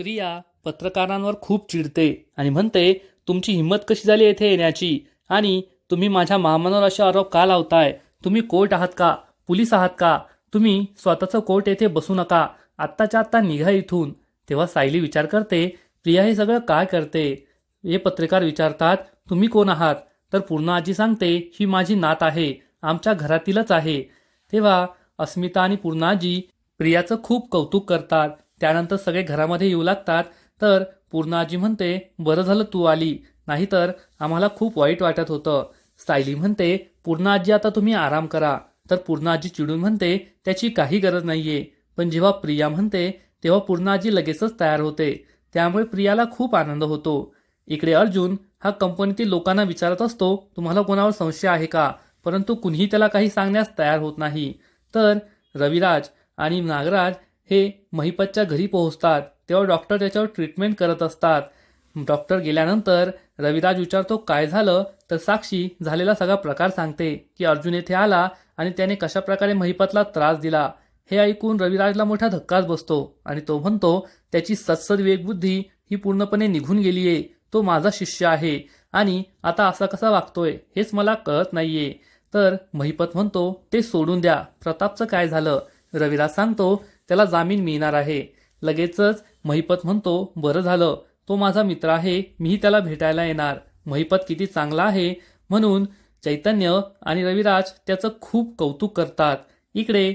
प्रिया पत्रकारांवर खूप चिडते आणि म्हणते तुमची हिंमत कशी झाली येथे येण्याची? आणि तुम्ही माझ्या मामांवर असे आरोप का लावताय? तुम्ही कोर्ट आहात का? पोलीस आहात का? तुम्ही स्वतःचं कोर्ट येथे बसू नका. आत्ताच्या आत्ता निघा इथून. तेव्हा सायली विचार करते प्रिया हे सगळं काय करते? हे पत्रकार विचारतात तुम्ही कोण आहात? तर पूर्ण आजी सांगते ही माझी नात आहे. आमच्या घरातीलच आहे. तेव्हा अस्मिता आणि पूर्णाजी प्रियाचं खूप कौतुक करतात. त्यानंतर सगळे घरामध्ये येऊ लागतात. तर पूर्णाजी म्हणते बरं झालं तू आली. नाहीतर आम्हाला खूप वाईट वाटत होतं. सायली म्हणते पूर्णाजी आता तुम्ही आराम करा. तर पूर्णाजी चिडून म्हणते त्याची काही गरज नाहीये. पण जेव्हा प्रिया म्हणते तेव्हा पूर्णाजी लगेचच तयार होते. त्यामुळे प्रियाला खूप आनंद होतो. इकडे अर्जुन हा कंपनीतील लोकांना विचारत असतो तुम्हाला कोणावर संशय आहे का? परंतु कुणीही त्याला काही सांगण्यास तयार होत नाही. तर रविराज आणि नागराज हे महिपतच्या घरी पोहोचतात. तेव्हा डॉक्टर त्याच्यावर ट्रीटमेंट करत असतात. डॉक्टर गेल्यानंतर रविराज विचारतो काय झालं? तर साक्षी झालेला सगळा प्रकार सांगते की अर्जुन येथे आला आणि त्याने कशा प्रकारे महिपतला त्रास दिला. हे ऐकून रविराजला मोठा धक्काच बसतो आणि तो म्हणतो त्याची सत्सद विवेकबुद्धी ही पूर्णपणे निघून गेलीये. तो माझा शिष्य आहे आणि आता असा कसा वागतोय हेच मला कळत नाहीये. तर महिपत म्हणतो ते सोडून द्या. प्रतापचं काय झालं? रविराज सांगतो त्याला जामीन मिळणार आहे. लगेचच महिपत म्हणतो बरं झालं. तो माझा मित्र आहे. मीही त्याला भेटायला येणार. महिपत किती चांगला आहे. म्हणून चैतन्य आणि रविराज त्याचं खूप कौतुक करतात. इकडे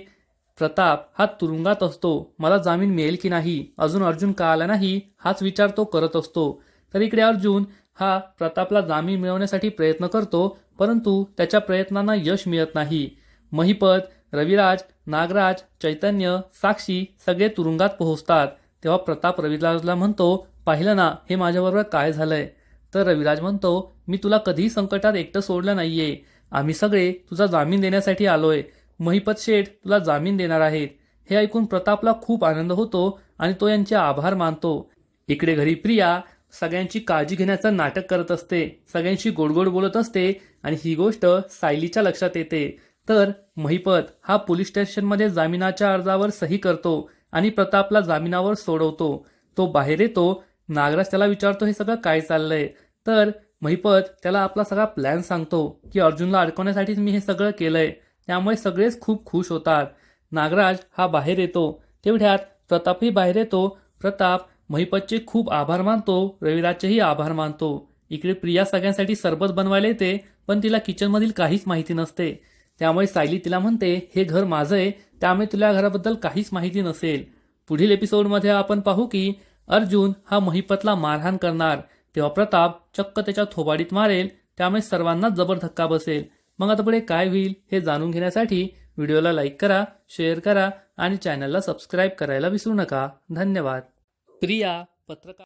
प्रताप हा तुरुंगात असतो. मला जामीन मिळेल की नाही? अजून अर्जुन का आला नाही? हाच विचार तो करत असतो. तर इकडे अर्जुन हा प्रतापला जामीन मिळवण्यासाठी प्रयत्न करतो परंतु त्याच्या प्रयत्नांना यश मिळत नाही. महिपत रविराज नागराज चैतन्य साक्षी सगळे तुरुंगात पोहोचतात. तेव्हा प्रताप रविराजला म्हणतो पाहिलं ना हे माझ्याबरोबर काय झालंय? तर रविराज म्हणतो मी तुला कधीही संकटात एकटं सोडलं नाहीये. आम्ही सगळे तुझा जामीन देण्यासाठी आलोय. महिपत शेठ तुला जामीन देणार आहेत. हे ऐकून प्रतापला खूप आनंद होतो आणि तो यांचे आभार मानतो. इकडे घरी प्रिया सगळ्यांची काळजी घेण्याचं नाटक करत असते. सगळ्यांशी गोडगोड बोलत असते आणि ही गोष्ट सायलीच्या लक्षात येते. तर महिपत हा पोलीस स्टेशनमध्ये जामिनाच्या अर्जावर सही करतो आणि प्रतापला जामिनावर सोडवतो. तो बाहेर येतो. नागराज त्याला विचारतो हे सगळं काय चाललंय? तर महिपत त्याला आपला सगळा प्लॅन सांगतो की अर्जुनला अडकवण्यासाठीच मी हे सगळं केलंय. त्यामुळे सगळेच खूप खुश होतात. नागराज हा बाहेर येतो. तेवढ्यात प्रतापही बाहेर येतो. प्रताप महिपतचे खूप आभार मानतो. रविराजचेही आभार मानतो. इकडे प्रिया सगळ्यांसाठी सरबत बनवायला येते पण तिला किचनमधील काहीच माहिती नसते. त्यामुळे सायली तिला म्हणते हे घर माझं आहे त्यामुळे तुला घराबद्दल काहीच माहिती नसेल. पुढील एपिसोडमध्ये आपण पाहू की अर्जुन हा महिपतला मारहाण करणार. तेव्हा प्रताप चक्क त्याच्या थोबाडीत मारेल त्यामुळे सर्वांनाच जबर धक्का बसेल. मग आता पुढे काय होईल हे जाणून घेण्यासाठी व्हिडिओला लाईक करा शेअर करा आणि चॅनलला सबस्क्राईब करायला विसरू नका. धन्यवाद. प्रिया पत्रकार